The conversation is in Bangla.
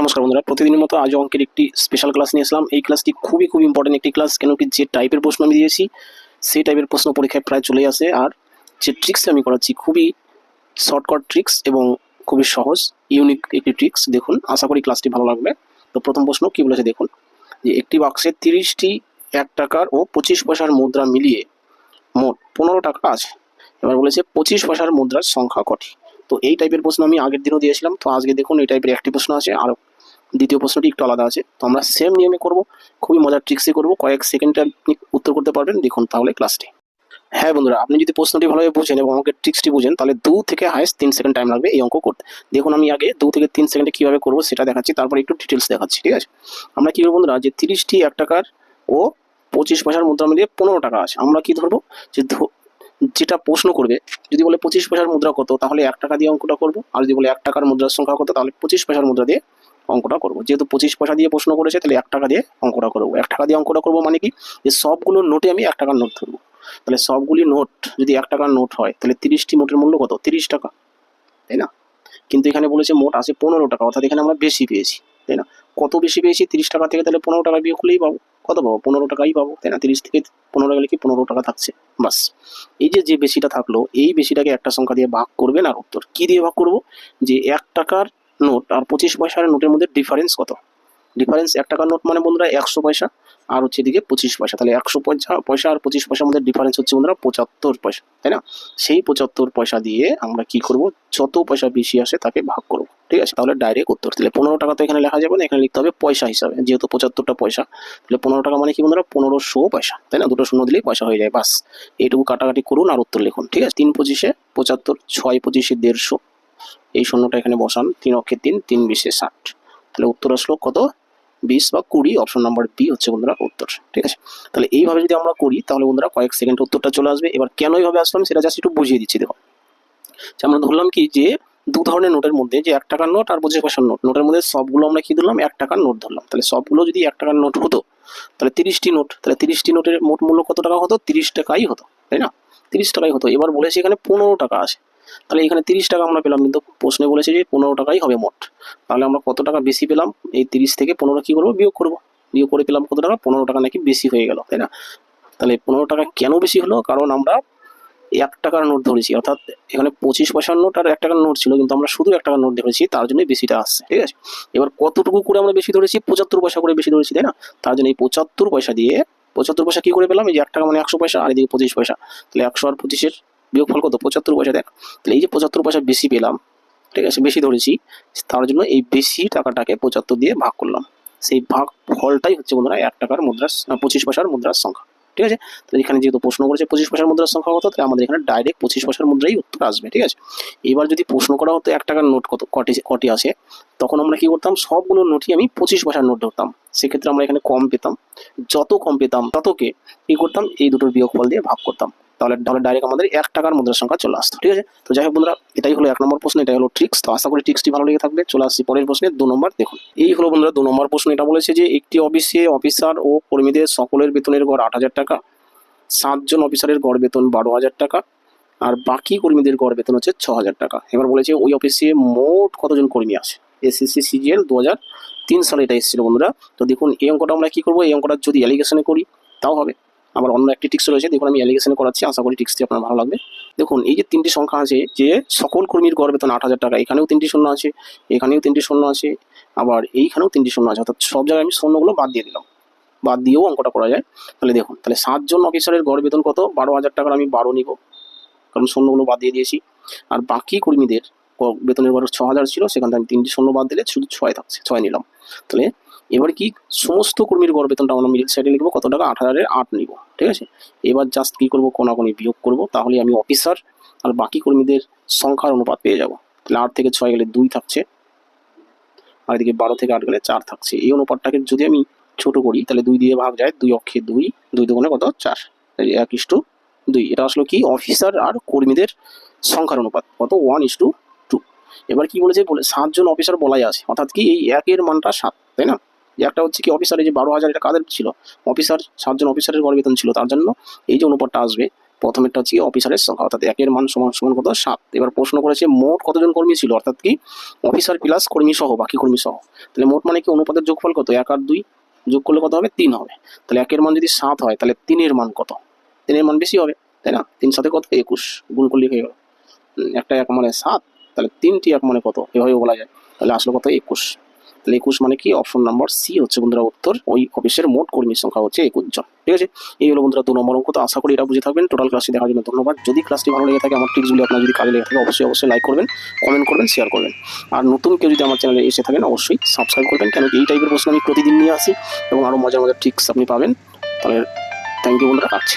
নমস্কার বন্ধুরা, প্রতিদিনের মতো আজ অঙ্কের একটি স্পেশাল ক্লাস নিয়ে এসলাম এই ক্লাসটি খুবই খুব ইম্পর্টেন্ট একটি ক্লাস কেন কি যে টাইপের প্রশ্ন আমি দিয়েছি, সেই টাইপের প্রশ্ন পরীক্ষায় প্রায় চলে আসে। আর যে ট্রিক্স আমি করাচ্ছি, খুবই শর্টকাট ট্রিক্স এবং খুবই সহজ ইউনিক একটি ট্রিক্স দেখুন, আশা করি ক্লাসটি ভালো লাগবে। তো প্রথম প্রশ্ন কী বলেছে দেখুন, যে একটি বাক্সে তিরিশটি এক টাকার ও পঁচিশ পয়সার মুদ্রা মিলিয়ে মোট পনেরো টাকা আছে। এবার বলেছে, পঁচিশ পয়সার মুদ্রার সংখ্যা কটি? তো এই টাইপের প্রশ্ন আমি আগের দিনও দিয়েছিলাম, তো আজকে দেখুন, এই টাইপের একটি প্রশ্ন আছে আর দ্বিতীয় প্রশ্নটি একটু আলাদা আছে। তো আমরা সেম নিয়মে করব, খুবই মজার ট্রিক্সে করব। কয়েক সেকেন্ডে আপনি উত্তর করতে পারবেন। দেখুন তাহলে ক্লাসটি হ্যাঁ বন্ধুরা, আপনি যদি প্রশ্নটি ভালোভাবে বুঝেন এবং আমাকে ট্রিক্সটি বুঝেন, তাহলে দু থেকে হাইস্ট তিন সেকেন্ড টাইম লাগবে এই অঙ্ক করতে। দেখুন আমি আগে দু থেকে তিন সেকেন্ডে কীভাবে করব সেটা দেখাচ্ছি, তারপর একটু ডিটেলস দেখাচ্ছি, ঠিক আছে? আমরা কী করব বন্ধুরা, যে তিরিশটি এক টাকার ও পঁচিশ পয়সার মুদ্রা মিলিয়ে পনেরো টাকা আছে। আমরা কি ধরবো? যে যেটা প্রশ্ন করবে, যদি বলে পঁচিশ পয়সার মুদ্রা কত, তাহলে এক টাকা দিয়ে অঙ্কটা করব। আর যদি বলে এক টাকার মুদ্রার সংখ্যা কত, তাহলে পঁচিশ পয়সার মুদ্রা দিয়ে অঙ্কটা করব। যেহেতু পঁচিশ পয়সা দিয়ে প্রশ্ন করেছে, তাহলে এক টাকা দিয়ে অঙ্কটা করব। এক টাকা দিয়ে অঙ্কটা করব মানে কি? যে সবগুলো নোটে আমি এক টাকার নোট ধরবো। তাহলে সবগুলি নোট যদি এক টাকার নোট হয়, তাহলে তিরিশটি নোটের মূল্য কত? তিরিশ টাকা। তাই না? কিন্তু এখানে বলেছে মোট আছে পনেরো টাকা, অর্থাৎ এখানে আমরা বেশি পেয়েছি। তাই না? কত বেশি পেয়েছি? তিরিশ টাকা থেকে তাহলে পনেরো টাকা বিয়োগ করলেই পাবো। কত পাবো? পনেরো টাকাই পাবো। তাই না? তিরিশ থেকে পনেরো গেলে কি পনেরো টাকা থাকছে? বাস। এই যে যে বেশিটা থাকল, এই বেশিটাকে একটা সংখ্যা দিয়ে ভাগ করবেন আর উত্তর। কি দিয়ে ভাগ করব? যে এক টাকার নোট আর পঁচিশ পয়সার নোটের মধ্যে ডিফারেন্স কত? ডিফারেন্স এক টাকার নোট মানে বন্ধুরা একশো পয়সা, আর হচ্ছে এদিকে পঁচিশ পয়সা। তাহলে একশো পয়সা পয়সা আর পঁচিশ পয়সার মধ্যে ডিফারেন্স হচ্ছে বন্ধুরা পঁচাত্তর পয়সা, তাই না? সেই পঁচাত্তর পয়সা দিয়ে আমরা কি করব? যত পয়সা বেশি আসে তাকে ভাগ করব, ঠিক আছে? তাহলে ডাইরেক্ট উত্তর। তাহলে পনেরো টাকা তো এখানে লেখা যাবে না, এখানে লিখতে হবে পয়সা হিসাবে। যেহেতু পঁচাত্তরটা পয়সা, তাহলে পনেরো টাকা মানে কি বন্ধুরা? পনেরোশো পয়সা, তাই না? দুটো শূন্য দিলেই পয়সা হয়ে যায়, বাস। এইটুকু কাটাকাটি করুন আর উত্তর লিখুন, ঠিক আছে? তিন পঁচিশে পঁচাত্তর, ছয় পঁচিশে দেড়শো এই শূন্যটা এখানে বসান, তিন অক্ষে তিন তিন বিশে ষাট। তাহলে উত্তর আসলো কত? বিশ বা কুড়ি অপশন নাম্বার বি হচ্ছে বন্ধুরা উত্তর, ঠিক আছে? তাহলে এইভাবে যদি আমরা করি, তাহলে বন্ধুরা কয়েক সেকেন্ড উত্তরটা চলে আসবে। এবার কেন এইভাবে আসলাম সেটা জাস্ট একটু বুঝিয়ে দিচ্ছি, দেখো। যে আমরা ধরলাম কি যে দু ধরনের নোটের মধ্যে যে এক টাকার নোট আর পঁচিশ পয়সার নোট, নোটের মধ্যে সবগুলো আমরা কি ধরলাম? এক টাকার নোট ধরলাম। তাহলে সবগুলো যদি এক টাকার নোট হতো, তাহলে তিরিশটি নোট, তাহলে তিরিশটি নোটের মোট মূল্য কত টাকা হতো? তিরিশ টাকাই হতো, তাই না? তিরিশ টাকাই হতো। এবার বলেছি এখানে পনেরো টাকা আছে। তাহলে এখানে তিরিশ টাকা আমরা পেলাম, কিন্তু প্রশ্নে বলেছে যে পনেরো টাকাই হবে মোট। তাহলে আমরা কত টাকা বেশি পেলাম? এই তিরিশ থেকে পনেরো কি করব? বিয়োগ করব। বিয়োগ করে পেলাম কত টাকা? পনেরো টাকা নাকি বেশি হয়ে গেল, তাই না? তাহলে পনেরো টাকা কেন বেশি হলো? কারণ আমরা এক টাকার নোট ধরেছি, অর্থাৎ এখানে পঁচিশ পয়সার নোট আর এক টাকার নোট ছিল, কিন্তু আমরা শুধু এক টাকার নোট ধরেছি, তার জন্য বেশিটা আসছে, ঠিক আছে? এবার কতটুকু করে আমরা বেশি ধরেছি? পঁচাত্তর পয়সা করে বেশি ধরেছি, তাই না? তার জন্য এই পঁচাত্তর পয়সা দিয়ে, পঁচাত্তর পয়সা কী করে পেলাম? এই যে এক টাকা মানে একশো পয়সা, আর এদিকে পঁচিশ পয়সা। তাহলে একশো আর পঁচিশের বিয়োগফল কত? পঁচাত্তর পয়সা দেখ তাহলে এই যে পঁচাত্তর পয়সা বেশি পেলাম, ঠিক আছে, বেশি ধরেছি, তার জন্য এই বেশি টাকাটাকে পঁচাত্তর দিয়ে ভাগ করলাম। সেই ভাগ ফলটাই হচ্ছে বন্ধুরা এক টাকার মুদ্রার পঁচিশ পয়সার মুদ্রার সংখ্যা, ঠিক আছে? তো এখানে যেহেতু প্রশ্ন করেছে পঁচিশ পয়সার মুদ্রার সংখ্যা কত, তাহলে আমাদের এখানে ডাইরেক্ট পঁচিশ পয়সার মুদ্রাই উত্তর আসবে, ঠিক আছে? এবার যদি প্রশ্ন করা হতো এক টাকার নোট কত, কটি কটি আসে তখন আমরা কি করতাম? সবগুলো নোটই আমি পঁচিশ পয়সার নোট ধরতাম। সেক্ষেত্রে আমরা এখানে কম পেতাম, যত কম পেতাম, ততকে কি করতাম? এই দুটোর বিয়োগফল দিয়ে ভাগ করতাম। তাহলে তাহলে ডাইরেক্ট আমাদের এক টাকার মুদ্রার সংখ্যা চলে আসতো, ঠিক আছে? তো যাই হোক বন্ধুরা, এটাই হলো এক নম্বর প্রশ্ন, এটাই হলো ট্রিক্স তো আশা করি ট্রিক্সটি ভালো লেগে থাকবে। চলে আসছি পরের প্রশ্নে, দু নম্বর দেখুন। এই হলো বন্ধুরা, দু নম্বর প্রশ্ন, এটা বলেছে যে একটি অফিসে অফিসার ও কর্মীদের সকলের বেতনের গড় আট হাজার টাকা, সাতজন অফিসারের গড় বেতন বারো হাজার টাকা, আর বাকি কর্মীদের গড় বেতন হচ্ছে ছ হাজার টাকা। এবার বলেছে ওই অফিসে মোট কতজন কর্মী আছে? এসএসসি সিজিএল দু হাজার তিন সালে এটা এসেছিল বন্ধুরা। তো দেখুন, এই অঙ্কটা আমরা কি করব? এই অঙ্কটা যদি অ্যালিগেশনে করি, তাও হবে। আবার অন্য একটি টিক্স রয়েছে। দেখুন, আমি অ্যালিগেশনে করাচ্ছি, আশা করি টিক্সটি আপনার ভালো লাগবে। দেখুন, এই যে তিনটি সংখ্যা আছে, যে সকল কর্মীর গড় বেতন আট হাজার টাকা, এখানেও তিনটি শূন্য আছে, এখানেও তিনটি শূন্য আছে, আবার এইখানেও তিনটি শূন্য আছে। অর্থাৎ সব জায়গায় আমি শূন্যগুলো বাদ দিয়ে দিলাম। বাদ দিয়েও অঙ্কটা করা যায়। তাহলে দেখুন, তাহলে সাতজন অফিসারের গড় বেতন কত? বারো হাজার টাকার আমি বারো নিব। কারণ শূন্যগুলো বাদ দিয়ে দিয়েছি। আর বাকি কর্মীদের বেতনের গড় ছ হাজার ছিল, সেখান থেকে আমি তিনটি শূন্য বাদ দিলে শুধু ছয় থাকছে ছয় নিলাম। তাহলে এবার কি সমস্ত কর্মীর গড় বেতনটা আমরা মিডিল সাইডে লিখব, কত টাকা? আট হাজারের আট নিব, ঠিক আছে? এবার জাস্ট কী করব? কোনাকুনি বিয়োগ করব, তাহলে আমি অফিসার আর বাকি কর্মীদের সংখ্যার অনুপাত পেয়ে যাব। তাহলে আট থেকে ছয় গেলে দুই থাকছে, আর এদিকে বারো থেকে আট গেলে চার থাকছে। এই অনুপাতটাকে যদি আমি ছোট করি, তাহলে দুই দিয়ে ভাগ যায়, দুই অক্ষে দুই দুই দুগুণে কত? চার। এক ইস্টু দুই। এটা আসলো কি? অফিসার আর কর্মীদের সংখ্যার অনুপাত, কত? ওয়ান ইস টু টু এবার কি বলেছে? বলে সাতজন অফিসার বলাই আছে। অর্থাৎ কি এই একের মানটা সাত, তাই না? যে একটা হচ্ছে কি অফিসার এই যে বারো হাজার এটা কাদের ছিল? অফিসার সাতজন অফিসারের গড় বেতন ছিল, তার জন্য এই যে অনুপাতটা আসবে, প্রথমেরটা হচ্ছে অফিসারের সংখ্যা, অর্থাৎ একের মান সমান সমান কত? সাত। এবার প্রশ্ন করেছে মোট কতজন কর্মী ছিল? অর্থাৎ কি অফিসার প্লাস কর্মী সহ, বাকি কর্মী সহ। তাহলে মোট মানে কি অনুপাতের যোগফল কত? এক আর দুই যোগ করলে কত হবে? তিন হবে। তাহলে একের মান যদি সাত হয়, তাহলে তিনের মান কত? তিনের মান বেশি হবে, তাই না? তিন সাথে কত? একুশ। গুণ করলে হয়ে গেল একটা এক মানে সাত, তাহলে তিনটি এক মানে কত? এভাবে বলা যায়। তাহলে আসলে কত? একুশ। তাহলে একুশ মানে কি? অপশন নাম্বার সি হচ্ছে বন্ধুরা উত্তর। ওই অফিসের মোট কর্মীর সংখ্যা হচ্ছে একুশ জন। ঠিক আছে? এই হলো বন্ধুরা দু নম্বর অঙ্ক। তো আশা করি এটা বুঝে থাকবেন। টোটাল ক্লাসটি দেখার জন্য ধন্যবাদ। যদি ক্লাসটি ভালো লেগে থাকে, আমার টিপসগুলি আপনার যদি কাজে লেগে থাকে, অবশ্যই অবশ্যই লাইক করবেন কমেন্ট করবেন শেয়ার করবেন। আর নতুন কেউ যদি আমার চ্যানেলে এসে থাকেন, অবশ্যই সাবস্ক্রাইব করবেন। কেন এই টাইপের প্রশ্ন আমি প্রতিদিন নিয়ে আসি এবং আরও মজার মজার ট্রিক্স আপনি পাবেন। তাহলে থ্যাংক ইউ বন্ধুরা, রাখছি।